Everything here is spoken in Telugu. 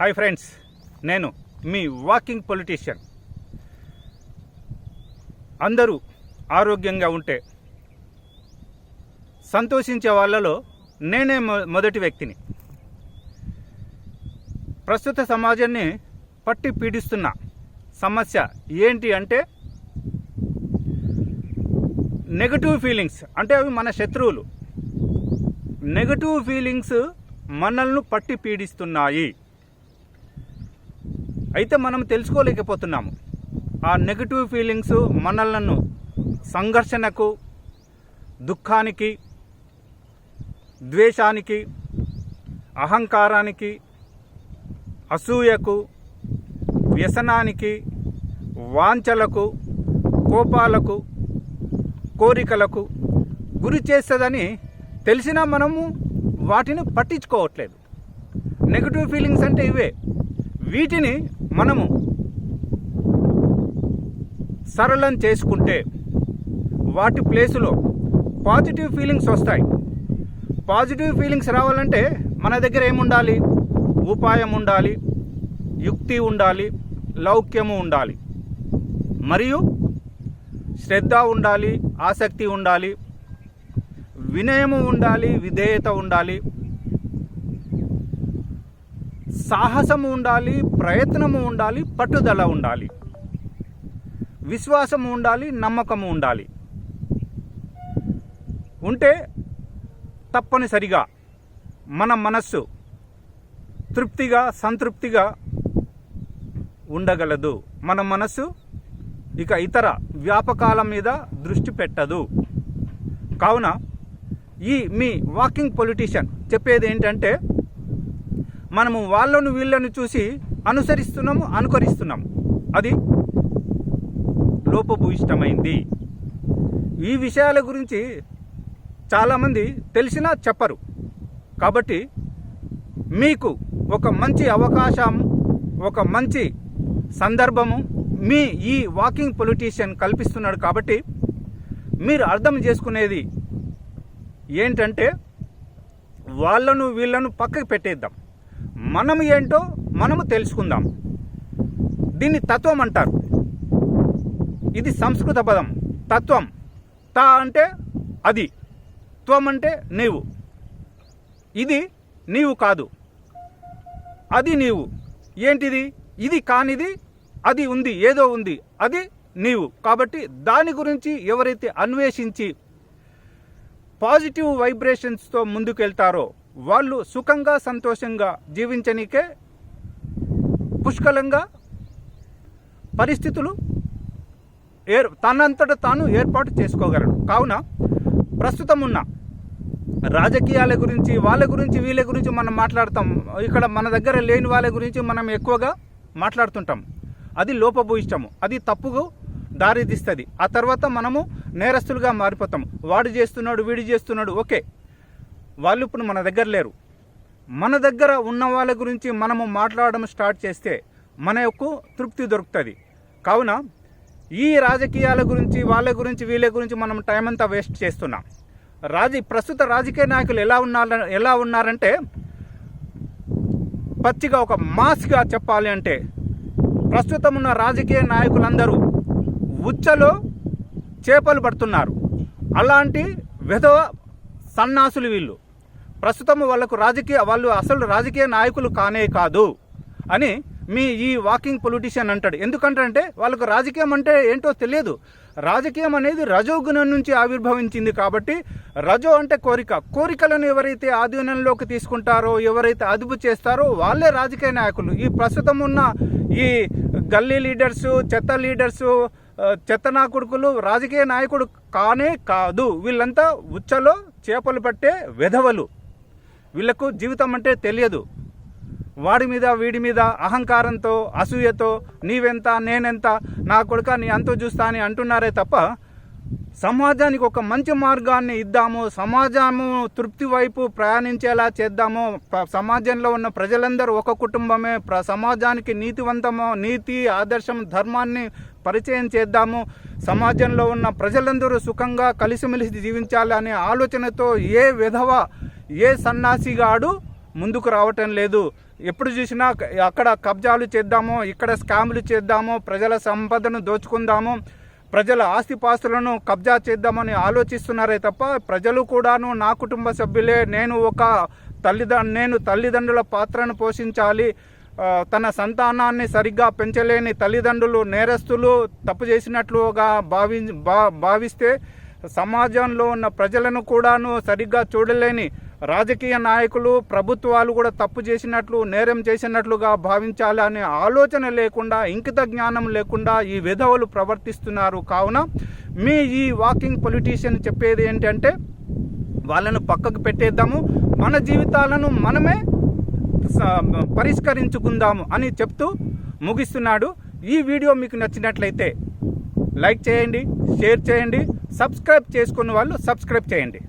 హాయ్ ఫ్రెండ్స్ నేను మీ వాకింగ్ పొలిటీషియన్. అందరూ ఆరోగ్యంగా ఉంటే సంతోషించే వాళ్ళలో నేనే మొ- మొదటి వ్యక్తిని. ప్రస్తుత సమాజాన్ని పట్టి పీడిస్తున్న సమస్య ఏంటి అంటే నెగటివ్ ఫీలింగ్స్ అంటే అవి మన శత్రువులు. నెగటివ్ ఫీలింగ్స్ మనల్ని పట్టి పీడిస్తున్నాయి. అయితే మనం తెలుసుకోలేకపోతున్నాము. ఆ నెగటివ్ ఫీలింగ్స్ మనలను సంఘర్షణకు దుఃఖానికి ద్వేషానికి అహంకారానికి అసూయకు వ్యసనానికి వాంఛలకు కోపాలకు కోరికలకు గురి చేస్తుందని తెలిసినా మనము వాటిని పట్టించుకోవట్లేదు. నెగటివ్ ఫీలింగ్స్ అంటే ఇవే. వీటిని మనము సరళం చేసుకుంటే వాటి ప్లేసులో పాజిటివ్ ఫీలింగ్స్ వస్తాయి. పాజిటివ్ ఫీలింగ్స్ రావాలంటే మన దగ్గర ఏముండాలి? ఉపాయం ఉండాలి యుక్తి ఉండాలి లౌక్యము ఉండాలి. మరియు శ్రద్ధ ఉండాలి ఆసక్తి ఉండాలి వినయము ఉండాలి విధేయత ఉండాలి. సాహసము ఉండాలి ప్రయత్నము ఉండాలి పట్టుదల ఉండాలి. విశ్వాసము ఉండాలి నమ్మకము ఉండాలి. ఉంటే తప్పనిసరిగా మన మనస్సు తృప్తిగా సంతృప్తిగా ఉండగలదు. మన మనస్సు ఇక ఇతర వ్యాపకాల మీద దృష్టి పెట్టదు. కావున ఈ మీ వాకింగ్ పొలిటీషియన్ చెప్పేది ఏంటంటే మనము వాళ్ళను వీళ్ళను చూసి అనుసరిస్తున్నాము అనుకరిస్తున్నాము. అది లోపభూయిష్టమైంది ఈ విషయాల గురించి చాలామంది తెలిసినా చెప్పరు. కాబట్టి మీకు ఒక మంచి అవకాశం ఒక మంచి సందర్భము మీ ఈ వాకింగ్ పొలిటీషియన్ కల్పిస్తున్నాడు కాబట్టి మీరు అర్థం చేసుకునేది ఏంటంటే వాళ్ళను వీళ్ళను పక్కకు పెట్టేద్దాం. మనం ఏంటో మనము తెలుసుకుందాం. దీన్ని తత్వం అంటారు. ఇది సంస్కృత పదం. తత్వం. త అంటే అది. త్వం అంటే నీవు. ఇది నీవు కాదు. అది నీవు. ఏంటిది? ఇది కానిది అది ఉంది ఏదో ఉంది అది నీవు. కాబట్టి దాని గురించి ఎవరైతే అన్వేషించి పాజిటివ్ వైబ్రేషన్స్తో ముందుకెళ్తారో వాళ్ళు సుఖంగా సంతోషంగా జీవించనీకే పుష్కలంగా పరిస్థితులు ఏర్ తనంతట తాను ఏర్పాటు చేసుకోగలడు. కావున ప్రస్తుతం ఉన్న రాజకీయాల గురించి వాళ్ళ గురించి వీళ్ళ గురించి మనం మాట్లాడతాం. ఇక్కడ మన దగ్గర లేని వాళ్ళ గురించి మనం ఎక్కువగా మాట్లాడుతుంటాం. అది లోపభూయిష్టము. అది తప్పుకు దారితీస్తుంది. ఆ తర్వాత మనము నేరస్తులుగా మారిపోతాం. వాడు చేస్తున్నాడు వీడు చేస్తున్నాడు ఓకే. వాళ్ళు ఇప్పుడు మన దగ్గర లేరు. మన దగ్గర ఉన్న వాళ్ళ గురించి మనము మాట్లాడడం స్టార్ట్ చేస్తే మన యొక్క తృప్తి దొరుకుతుంది. కావున ఈ రాజకీయాల గురించి వాళ్ళ గురించి వీళ్ళ గురించి మనం టైం అంతా వేస్ట్ చేస్తున్నాం. రాజీ ప్రస్తుత రాజకీయ నాయకులు ఎలా ఉన్నారు ఎలా ఉన్నారంటే పచ్చిగా ఒక మాస్గా చెప్పాలి అంటే ప్రస్తుతం ఉన్న రాజకీయ నాయకులందరూ ఉచ్చలో చేపలు పడుతున్నారు. అలాంటి విధవ సన్నాసులు వీళ్ళు. ప్రస్తుతం వాళ్ళకు రాజకీయ వాళ్ళు అసలు రాజకీయ నాయకులు కానే కాదు అని మీ ఈ వాకింగ్ పొలిటీషియన్ అంటాడు. ఎందుకంటే వాళ్ళకు రాజకీయం అంటే ఏంటో తెలియదు. రాజకీయం అనేది రజోగుణం నుంచి ఆవిర్భవించింది కాబట్టి రజో అంటే కోరిక. కోరికలను ఎవరైతే ఆధీనంలోకి తీసుకుంటారో ఎవరైతే అదుపు చేస్తారో వాళ్ళే రాజకీయ నాయకులు. ఈ ప్రస్తుతం ఉన్న ఈ గల్లీ లీడర్సు చెత్త లీడర్సు చెత్త నా కొడుకులు రాజకీయ నాయకుడు కానే కాదు. వీళ్ళంతా ఉచ్చలో చేపలు పట్టే వెధవలు. వీళ్ళకు జీవితం అంటే తెలియదు. వాడి మీద వీడి మీద అహంకారంతో అసూయతో నీవెంత నేనెంత నా కొడుక నీ అంతో చూస్తా అని అంటున్నారే తప్ప సమాజానికి ఒక మంచి మార్గాన్ని ఇద్దాము సమాజము తృప్తి వైపు ప్రయాణించేలా చేద్దాము. సమాజంలో ఉన్న ప్రజలందరూ ఒక కుటుంబమే ప్ర సమాజానికి నీతివంతము నీతి ఆదర్శం ధర్మాన్ని పరిచయం చేద్దాము. సమాజంలో ఉన్న ప్రజలందరూ సుఖంగా కలిసిమెలిసి జీవించాలి అనే ఆలోచనతో ఏ విధవ ఏ సన్నాసిగాడు ముందుకు రావటం లేదు. ఎప్పుడు చూసినా అక్కడ కబ్జాలు చేద్దామో ఇక్కడ స్కాములు చేద్దామో ప్రజల సంపదను దోచుకుందాము ప్రజల ఆస్తిపాస్తులను కబ్జా చేద్దామని ఆలోచిస్తున్నారే తప్ప ప్రజలు కూడాను నా కుటుంబ సభ్యులే నేను ఒక తల్లిదండ్రు నేను తల్లిదండ్రుల పాత్రను పోషించాలి. తన సంతానాన్ని సరిగ్గా పెంచలేని తల్లిదండ్రులు నేరస్తులు తప్పు చేసినట్లుగా భావి భా భావిస్తే సమాజంలో ఉన్న ప్రజలను కూడాను సరిగ్గా చూడలేని రాజకీయ నాయకులు ప్రభుత్వాలు కూడా తప్పు చేసినట్లు నేరం చేసినట్లుగా భావించాలి అనే ఆలోచన లేకుండా ఇంకిత జ్ఞానం లేకుండా ఈ విధవలు ప్రవర్తిస్తున్నారు. కావున మీ ఈ వాకింగ్ పొలిటీషియన్ చెప్పేది ఏంటంటే వాళ్ళను పక్కకు పెట్టేద్దాము మన జీవితాలను మనమే స- పరిష్కరించుకుందాము అని చెప్తూ ముగిస్తున్నాడు. ఈ వీడియో మీకు నచ్చినట్లయితే లైక్ చేయండి షేర్ చేయండి సబ్స్క్రైబ్ చేసుకున్న వాళ్ళు సబ్స్క్రైబ్ చేయండి.